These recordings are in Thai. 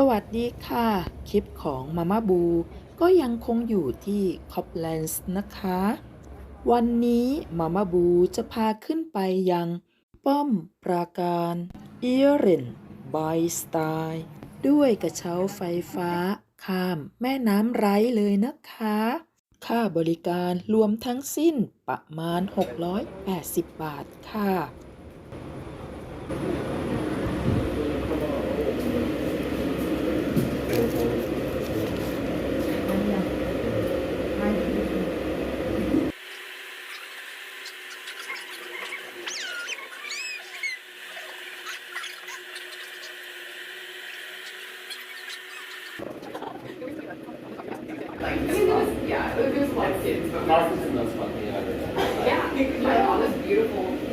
สวัสดีค่ะ คลิปของมาม่าบู ก็ยังคงอยู่ที่คอปแลนด์นะคะ วันนี้มาม่าบูจะพาขึ้นไปยัง ป้อมปราการเอเรนบายสไตล์ด้วยกระเช้าไฟฟ้า ข้ามแม่น้ำไร้เลยนะคะ ค่าบริการรวมทั้งสิ้นประมาณ 680 บาทค่ะ Yeah, it was, yeah, it was kids. But Yeah, like all this beautiful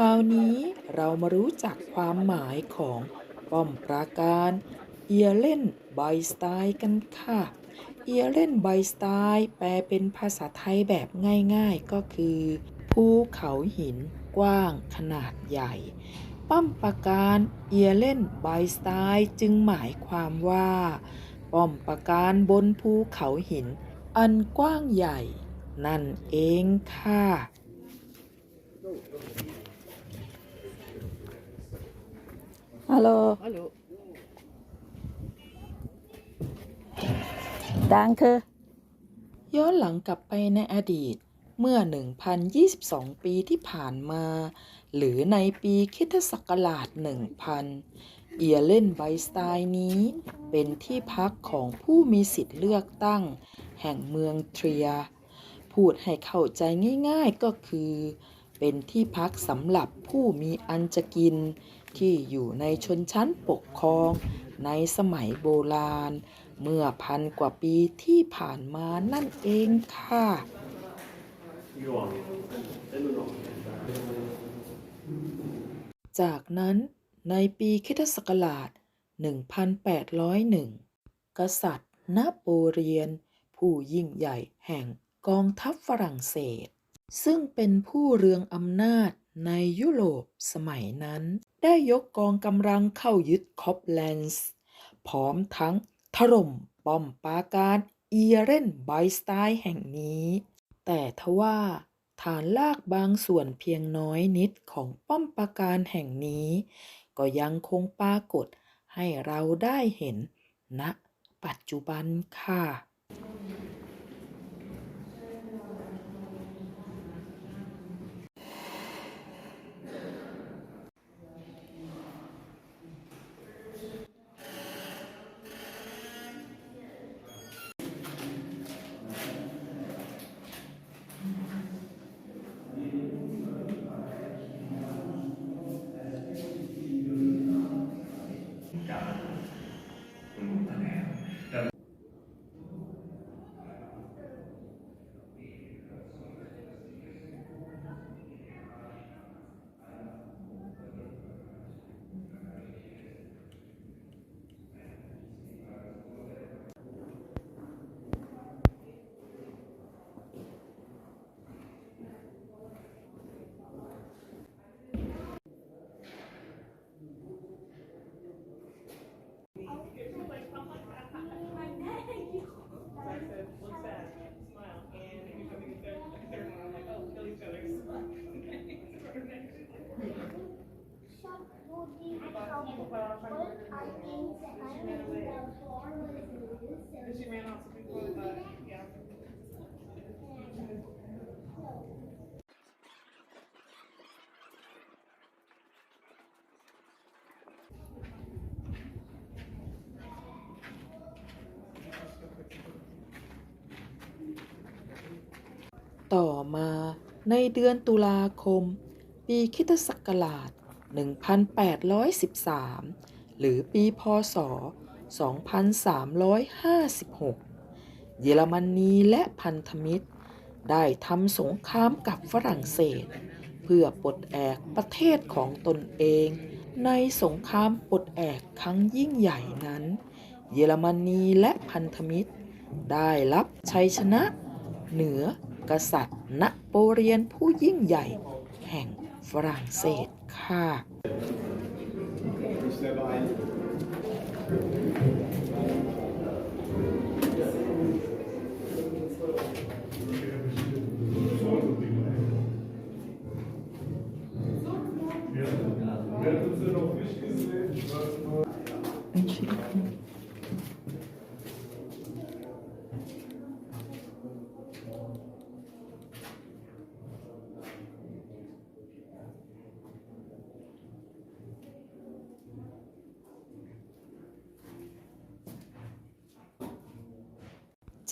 ราวนี้เรามารู้จักความหมายของป้อมปราการเอียเล่นไบสไตล์กันค่ะเอียเล่นไบสไตล์แปลเป็นภาษาไทยแบบง่ายๆ ก็คือภูเขาหินกว้างขนาดใหญ่ ป้อมปราการเอียเล่นไบสไตล์จึงหมายความว่า ป้อมปราการบนภูเขาหิน อันกว้างใหญ่ นั่นเองค่ะ ฮัลโหล Hallo. ดังคือย้อนหลังกลับไปในอดีต เมื่อ 1,022 ปีที่ผ่านมา หรือในปีคริสตศักราช 1000 เอียเล่นไบสไตล์นี้ เป็นที่พักของผู้มีสิทธิ์เลือกตั้ง แห่งเมืองเทรีย พูดให้เข้าใจง่ายๆก็คือ เป็นที่พักสำหรับผู้มีอันจะกิน ที่อยู่ในชนชั้นปกครองในสมัยโบราณ เมื่อพันกว่าปีที่ผ่านมานั่นเองค่ะ จากนั้นในปีคริสตศักราช 1801 กษัตริย์นโปเลียน ผู้ยิ่งใหญ่แห่งกองทัพฝรั่งเศส ซึ่งเป็นผู้เรืองอำนาจในยุโรปสมัยนั้น ได้ยกกองกำลังเข้ายึดคอปแลนด์พร้อมทั้งถล่มป้อมปราการเอียเรนไบสไตล์แห่งนี้ แต่ทว่าฐานลากบางส่วนเพียงน้อยนิดของป้อมปราการแห่งนี้ ก็ยังคงปรากฏให้เราได้เห็นณปัจจุบันค่ะ ต่อมา ในเดือนตุลาคม ปีคิตศักราช 1813 หรือปีพศ 2356 เยอรมนีและพันธมิตร ได้ทำสงครามกับฝรั่งเศส เพื่อปลดแอกประเทศของตนเอง ในสงครามปลดแอกครั้งยิ่งใหญ่นั้น เยอรมนีและพันธมิตร ได้รับชัยชนะเหนือ กษัตริย์นโปเลียนผู้ยิ่งใหญ่ แห่งฝรั่งเศสค่ะ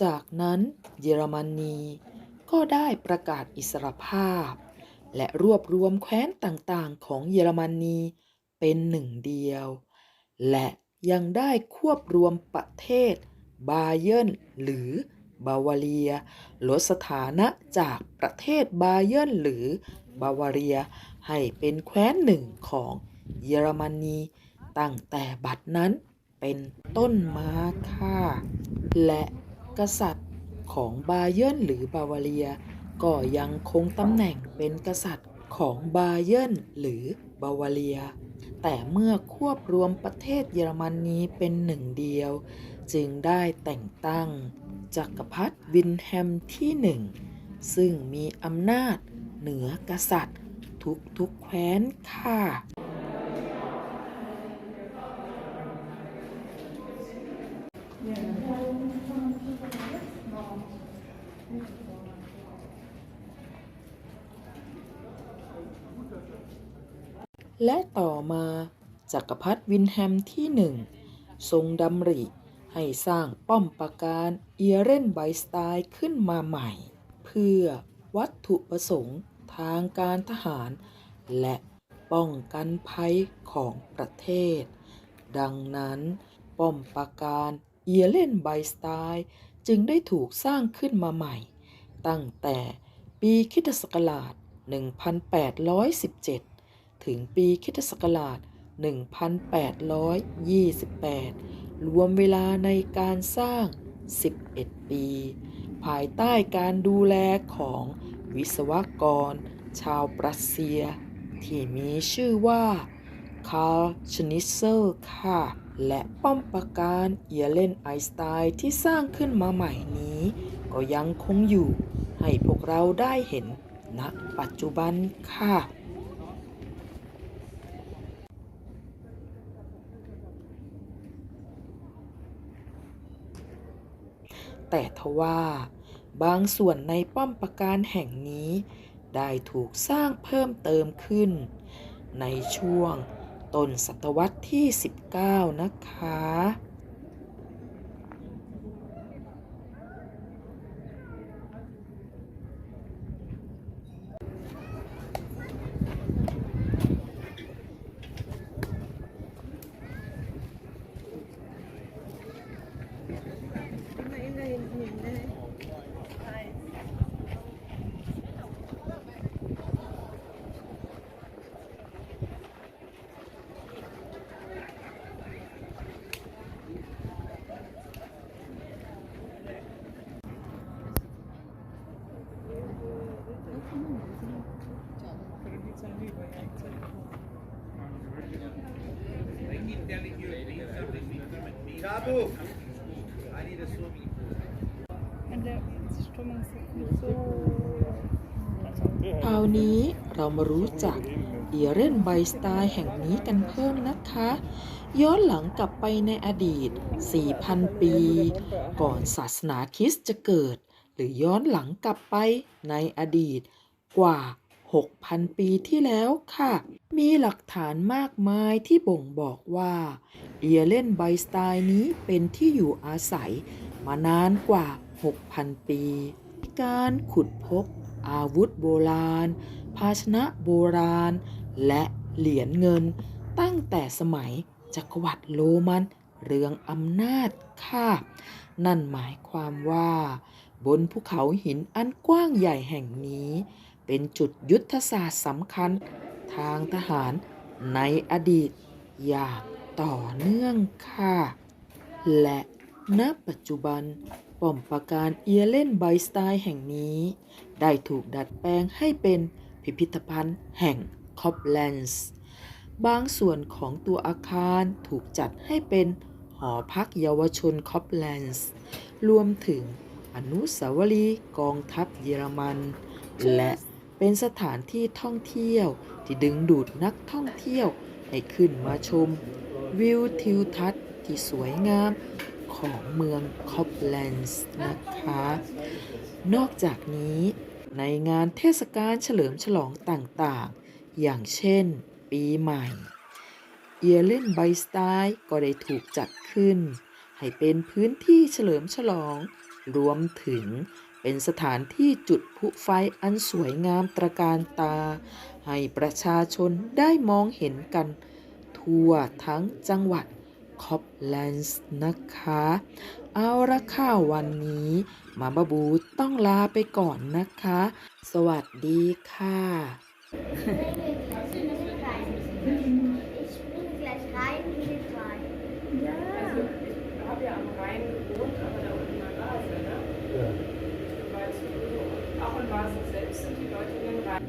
จากนั้นเยอรมนีก็ได้ประกาศอิสรภาพ และรวบรวมแคว้นต่างๆ ของเยอรมนีเป็นหนึ่งเดียว และยังได้ควบรวมประเทศบาเยิร์นหรือบาวาเรียลดสถานะจากประเทศบาเยิร์นหรือบาวาเรียให้เป็นแคว้นหนึ่งของเยอรมนีตั้งแต่บัดนั้นเป็นต้นมาค่ะและ กษัตริย์ของบาเยิร์นหรือบาวาเรีย ก็ยังคงตำแหน่งเป็นกษัตริย์ของบาเยิร์นหรือบาวาเรีย แต่เมื่อควบรวมประเทศเยอรมนีเป็นหนึ่งเดียว จึงได้แต่งตั้ง จักรพรรดิวินแฮมที่หนึ่งซึ่งมีอำนาจเหนือกษัตริย์ทุกๆแคว้นค่ะ และต่อมาจักรพรรดิวินแฮมที่หนึ่งทรงดำริ ให้สร้างป้อมปราการเอเรนไบสไตน์ขึ้นมาใหม่ เพื่อวัตถุประสงค์ทางการทหาร และป้องกันภัยของประเทศ ดังนั้น ป้อมปราการเอเรนไบสไตน์จึงได้ถูกสร้างขึ้นมาใหม่ ตั้งแต่ปีคริสตศักราช 1817 ถึงปีคริสตศักราช 1828 รวมเวลาในการสร้าง 11 ปี ภายใต้การดูแลของวิศวกร ชาวปรัสเซีย ที่มีชื่อว่าคาร์ลชนิเซอร์ค่ะ และป้อมปราการเอียเลนไอสไตน์ที่สร้างขึ้นมาใหม่นี้ ก็ยังคงอยู่ ให้พวกเราได้เห็นณปัจจุบันค่ะ แต่ทว่าบางส่วนในป้อมปราการแห่งนี้ ได้ถูกสร้างเพิ่มเติมขึ้น ในช่วงต้นศตวรรษที่ 19 นะคะ คราวนี้เรามารู้จักเอียเรนไบสไตน์แห่งนี้กันเพิ่มนะคะ ย้อนหลังกลับไปในอดีต 4,000 ปี ก่อนศาสนาคริสต์จะเกิด หรือย้อนหลังกลับไปในอดีตกว่า 6,000 ปีที่แล้วค่ะ มีหลักฐานมากมายที่บ่งบอกว่าเอเรนไบสไตน์นี้เป็นที่อยู่อาศัยมานานกว่า 6,000 ปี การขุดพบ อาวุธโบราณ ภาชนะโบราณ และเหรียญเงิน ตั้งแต่สมัยจักรวรรดิโรมันเรืองอำนาจค่ะ นั่นหมายความว่า บนภูเขาหินอันกว้างใหญ่แห่งนี้ เป็นจุดยุทธศาสตร์สำคัญทางทหารในอดีตอย่างต่อเนื่องค่ะ และณปัจจุบันป้อมปราการเอียเลนไบสไตน์แห่งนี้ ได้ถูกดัดแปลงให้เป็นพิพิธภัณฑ์แห่งคอปแลนส์บางส่วนของตัวอาคารถูกจัดให้เป็นหอพักเยาวชนคอปแลนส์รวมถึงอนุสาวรีย์กองทัพเยอรมัน และ เป็นสถานที่ท่องเที่ยวที่ดึงดูดนักท่องเที่ยวให้ขึ้นมาชม วิวทิวทัศน์ที่สวยงามของเมืองคอปแลนส์นะคะ นอกจากนี้ในงานเทศกาลเฉลิมฉลองต่างๆ อย่างเช่นปีใหม่เอเลนไบสไตน์ก็ได้ถูกจัดขึ้น ให้เป็นพื้นที่เฉลิมฉลอง รวมถึง เป็นสถานที่จุดพุไฟอันสวยงามตระการตา ให้ประชาชนได้มองเห็นกัน ทั่วทั้งจังหวัดคอปแลนส์นะคะ เอาละค่ะวันนี้มาบาบูต้องลาไปก่อนนะคะ สวัสดีค่ะ faça o seu santo e lembrar.